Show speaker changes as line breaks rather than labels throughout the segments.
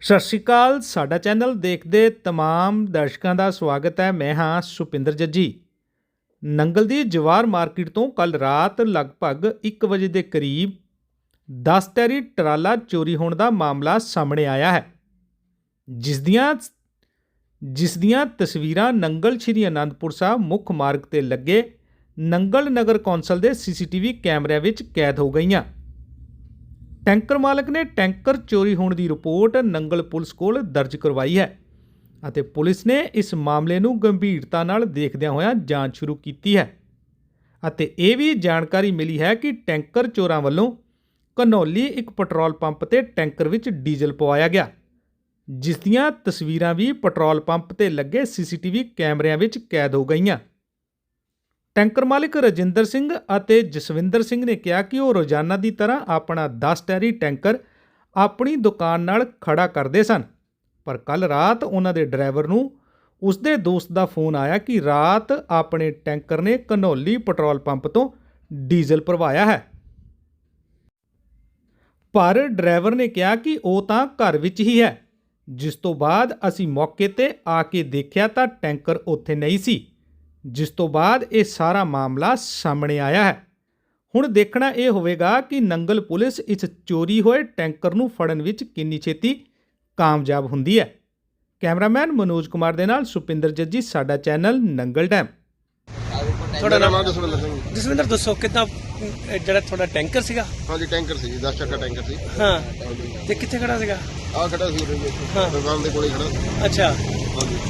ਸਤਿ ਸ਼੍ਰੀ ਅਕਾਲ, ਸਾਡਾ ਚੈਨਲ ਦੇਖਦੇ ਤਮਾਮ ਦਰਸ਼ਕਾਂ ਦਾ ਸਵਾਗਤ ਹੈ। ਮੈਂ ਹਾਂ ਸੁਪਿੰਦਰ ਜੱਜੀ। ਨੰਗਲ ਦੀ ਜਵਾਰ ਮਾਰਕੀਟ ਤੋਂ ਕੱਲ ਰਾਤ ਲਗਭਗ 1 ਵਜੇ ਦੇ ਕਰੀਬ 10 ਟੈਰੀ ਟਰਾਲਾ ਚੋਰੀ ਹੋਣ ਦਾ ਮਾਮਲਾ ਸਾਹਮਣੇ ਆਇਆ ਹੈ। ਜਿਸ ਦੀਆਂ ਜਿਸ ਦੀਆਂ ਤਸਵੀਰਾਂ ਨੰਗਲ ਸ਼੍ਰੀ ਅਨੰਦਪੁਰ ਸਾਹਿਬ ਮੁੱਖ ਮਾਰਗ ਤੇ ਲੱਗੇ ਨੰਗਲ ਨਗਰ ਕੌਂਸਲ ਦੇ ਸੀਸੀਟੀਵੀ ਕੈਮਰਿਆਂ ਵਿੱਚ ਕੈਦ ਹੋ ਗਈਆਂ। ਟੈਂਕਰ ਮਾਲਕ ਨੇ ਟੈਂਕਰ ਚੋਰੀ ਹੋਣ ਦੀ ਰਿਪੋਰਟ ਨੰਗਲ ਪੁਲਿਸ ਕੋਲ ਦਰਜ ਕਰਵਾਈ ਹੈ ਅਤੇ ਪੁਲਿਸ ਨੇ ਇਸ ਮਾਮਲੇ ਨੂੰ ਗੰਭੀਰਤਾ ਨਾਲ ਦੇਖਦਿਆਂ ਹੋਇਆਂ ਜਾਂਚ ਸ਼ੁਰੂ ਕੀਤੀ ਹੈ। ਅਤੇ ਇਹ ਵੀ ਜਾਣਕਾਰੀ ਮਿਲੀ ਹੈ ਕਿ ਟੈਂਕਰ ਚੋਰਾਂ ਵੱਲੋਂ ਘਨੌਲੀ ਇੱਕ ਪੈਟਰੋਲ ਪੰਪ ਤੇ ਟੈਂਕਰ ਵਿੱਚ ਡੀਜ਼ਲ ਪਵਾਇਆ ਗਿਆ, ਜਿਸ ਦੀਆਂ ਤਸਵੀਰਾਂ ਵੀ ਪੈਟਰੋਲ ਪੰਪ ਤੇ ਲੱਗੇ ਸੀਸੀਟੀਵੀ ਕੈਮਰਿਆਂ ਵਿੱਚ ਕੈਦ ਹੋ ਗਈਆਂ। ਟੈਂਕਰ ਮਾਲਕ ਰਜਿੰਦਰ ਸਿੰਘ ਅਤੇ ਜਸਵਿੰਦਰ ਸਿੰਘ ਨੇ ਕਿਹਾ ਕਿ ਉਹ ਰੋਜ਼ਾਨਾ ਦੀ ਤਰ੍ਹਾਂ ਆਪਣਾ 10 ਟੈਰੀ ਟੈਂਕਰ ਆਪਣੀ ਦੁਕਾਨ ਨਾਲ ਖੜਾ ਕਰਦੇ ਸਨ। ਪਰ ਕੱਲ ਰਾਤ ਉਹਨਾਂ ਦੇ ਡਰਾਈਵਰ ਨੂੰ ਉਸਦੇ ਦੋਸਤ ਦਾ ਫੋਨ ਆਇਆ ਕਿ ਰਾਤ ਆਪਣੇ ਟੈਂਕਰ ਨੇ ਘਨੌਲੀ ਪੈਟਰੋਲ ਪੰਪ ਤੋਂ ਡੀਜ਼ਲ ਭਰਵਾਇਆ ਹੈ। ਪਰ ਡਰਾਈਵਰ ਨੇ ਕਿਹਾ ਕਿ ਉਹ ਤਾਂ ਘਰ ਵਿੱਚ ਹੀ ਹੈ। ਜਿਸ ਤੋਂ ਬਾਅਦ ਅਸੀਂ ਮੌਕੇ ਤੇ ਆ ਕੇ ਦੇਖਿਆ ਤਾਂ ਟੈਂਕਰ ਉੱਥੇ ਨਹੀਂ ਸੀ। ਜਿਸ ਤੋਂ ਬਾਅਦ ਇਹ ਸਾਰਾ ਮਾਮਲਾ ਸਾਹਮਣੇ ਆਇਆ ਹੈ। ਹੁਣ ਦੇਖਣਾ ਇਹ ਹੋਵੇਗਾ ਕਿ ਨੰਗਲ ਪੁਲਿਸ ਇਸ ਚੋਰੀ ਹੋਏ ਟੈਂਕਰ ਨੂੰ ਫੜਨ ਵਿੱਚ ਕਿੰਨੀ ਛੇਤੀ ਕਾਮਯਾਬ ਹੁੰਦੀ ਹੈ। ਕੈਮਰਾਮੈਨ ਮਨੋਜ ਕੁਮਾਰ ਦੇ ਨਾਲ ਸੁਪਿੰਦਰ ਜੱਜੀ ਸਾਡਾ ਚੈਨਲ ਨੰਗਲ ਡੈਮ
ਤੁਹਾਡਾ ਨਾਮ
ਜਸਵਿੰਦਰ ਸਿੰਘ ਜੀ।
ਜਸਵਿੰਦਰ ਦੱਸੋ ਕਿੱਦਾਂ ਜਿਹੜਾ ਤੁਹਾਡਾ ਟੈਂਕਰ ਸੀਗਾ?
ਹਾਂਜੀ ਟੈਂਕਰ ਸੀ ਜੀ 10 ਚੱਕਾ ਟੈਂਕਰ ਸੀ।
ਹਾਂ। ਤੇ ਕਿੱਥੇ ਖੜਾ ਸੀਗਾ?
ਆ ਖੜਾ ਸੀ
ਹਾਂ।
ਦੁਕਾਨ ਦੇ ਕੋਲੇ ਖੜਾ ਸੀ।
ਅੱਛਾ।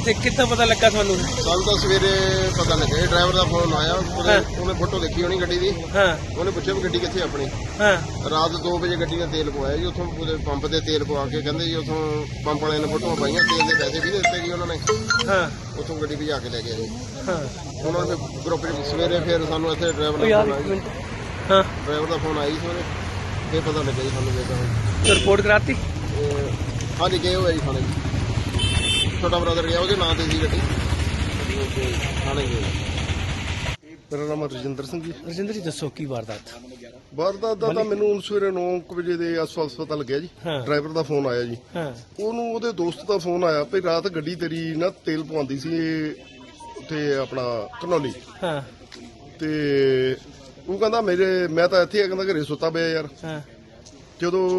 ਤੇ ਕਿੱਦਾਂ ਪਤਾ ਲੱਗਾ ਤੁਹਾਨੂੰ?
ਸਾਨੂੰ ਤਾਂ ਸਵੇਰੇ ਪਤਾ ਲੱਗਿਆ ਡਰਾਈਵਰ ਦਾ ਫੋਨ ਆਇਆ ਉਹਨੇ
ਹਾਂ।
ਉਹਨੇ ਫੋਟੋ ਦੇਖੀ ਹੋਣੀ ਗੱਡੀ ਦੀ।
ਹਾਂ।
ਉਹਨੇ ਪੁੱਛਿਆ ਵੀ ਗੱਡੀ ਕਿੱਥੇ ਆਪਣੀ?
ਹਾਂ।
ਰਾਤ 2 ਵਜੇ ਗੱਡੀ ਨੇ ਤੇਲ ਪਵਾਇਆ ਜੀ ਉੱਥੋਂ ਉਹਦੇ ਪੰਪ ਤੇ ਤੇਲ ਪਵਾ ਕੇ ਕਹਿੰਦੇ ਜੀ ਉੱਥੋਂ ਪੰਪ ਵਾਲਿਆਂ ਨੇ ਫੋਟੋਆਂ ਪਾਈਆਂ ਤੇਲ ਦੇ ਪੈਸੇ ਵੀ ਦਿੱਤੇ ਜੀ ਉਹਨਾਂ ਨੇ।
ਹਾਂ।
ਉੱਥੋਂ ਗੱਡੀ ਭਜਾ ਕੇ ਲੈ ਗਏ ਜੀ।
ਹਾਂ।
ਉਹਨਾਂ ਨੇ ਗਰੁੱਪ ਸਵੇਰੇ ਫਿਰ ਸਾਨੂੰ ਇੱਥੇ ਡਰਾਈਵਰ ਦਾ ਫੋਨ ਆਇਆ
ਹਾਂ।
ਡਰਾਈਵਰ ਦਾ ਫੋਨ ਆਈ ਸਵੇਰੇ ਫਿਰ ਪਤਾ ਲੱਗਿਆ ਜੀ ਸਾਨੂੰ
ਤੇ ਰਿਪੋਰਟ ਕਰਾਤੀ?
ਇਹ ਹਾਂਜੀ ਗਏ ਹੋਏ ਜੀ ਜੀ ਛੋਟਾ ਬ੍ਰਦਰ ਗਿਆ ਉਹਦੇ ਨਾਂ ਤੇ ਸੀ ਗੱਡੀ। ਤੇ ਥਾਣੇ ਗਏ ਮੇਰਾ ਨਾਮ ਰਜਿੰਦਰ ਸਿੰਘ ਜੀ।
ਰਜਿੰਦਰ ਜੀ ਦੱਸੋ ਕੀ ਵਾਰਦਾਤ?
ਵਾਰਦਾਤ ਦਾ ਤਾਂ ਮੈਨੂੰ ਹੁਣ ਸਵੇਰੇ 9 ਵਜੇ ਦੇ ਆਸ-ਪਾਸ ਪਤਾ ਲੱਗਿਆ ਜੀ।
ਹਾਂ।
ਡਰਾਈਵਰ ਦਾ ਫੋਨ ਆਇਆ ਜੀ।
ਹਾਂ।
ਉਹਨੂੰ ਉਹਦੇ ਦੋਸਤ ਦਾ ਫੋਨ ਆਇਆ ਵੀ ਰਾਤ ਗੱਡੀ ਤੇਰੀ ਨਾ ਤੇਲ ਪਵਾਉਂਦੀ ਸੀ ਉੱਥੇ ਆਪਣਾ ਘਨੌਲੀ
ਹਾਂ।
ਤੇ ਉਹ ਕਹਿੰਦਾ ਮੇਰੇ ਮੈਂ ਤਾਂ ਇੱਥੇ ਆ ਕਹਿੰਦਾ ਘਰੇ ਸੁੱਤਾ ਪਿਆ ਯਾਰ।
ਹਾਂ।
ਜਦੋਂ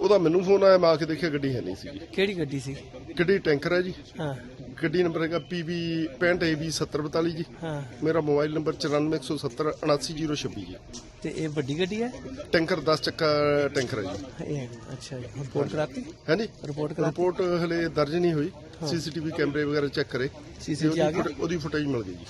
ਉਹਦਾ ਮੈਨੂੰ ਫੋਨ ਆਇਆ ਮੈਂ ਆ ਕੇ ਦੇਖਿਆ ਗੱਡੀ ਹੈ ਨਹੀਂ ਸੀ
ਕਿਹੜੀ ਗੱਡੀ ਸੀ?
ਗੱਡੀ ਟੈਂਕਰ ਹੈ ਜੀ।
ਹਾਂ।
ਗੱਡੀ ਨੰਬਰ ਹੈਗਾ PB 65AB 7042 ਜੀ।
ਹਾਂ।
ਮੇਰਾ ਮੋਬਾਈਲ ਨੰਬਰ 9417 79026 ਜੀ।
ਤੇ ਇਹ ਵੱਡੀ ਗੱਡੀ ਹੈ?
ਟੈਂਕਰ 10 ਚੱਕਾ ਟੈਂਕਰ ਹੈ ਜੀ।
ਇਹ ਅੱਛਾ ਜੀ। ਰਿਪੋਰਟ ਕਰਾਤੀ?
ਹਾਂਜੀ
ਰਿਪੋਰਟ
ਹਲੇ ਦਰਜ ਨਹੀਂ ਹੋਈ। ਸੀਸੀਟੀਵੀ ਕੈਮਰੇ ਵਗੈਰਾ ਚੈੱਕ ਕਰੇ? ਫੁਟ- ਉਹਦੀ ਫੁਟੇਜ ਮਿਲ ਗਈ ਜੀ।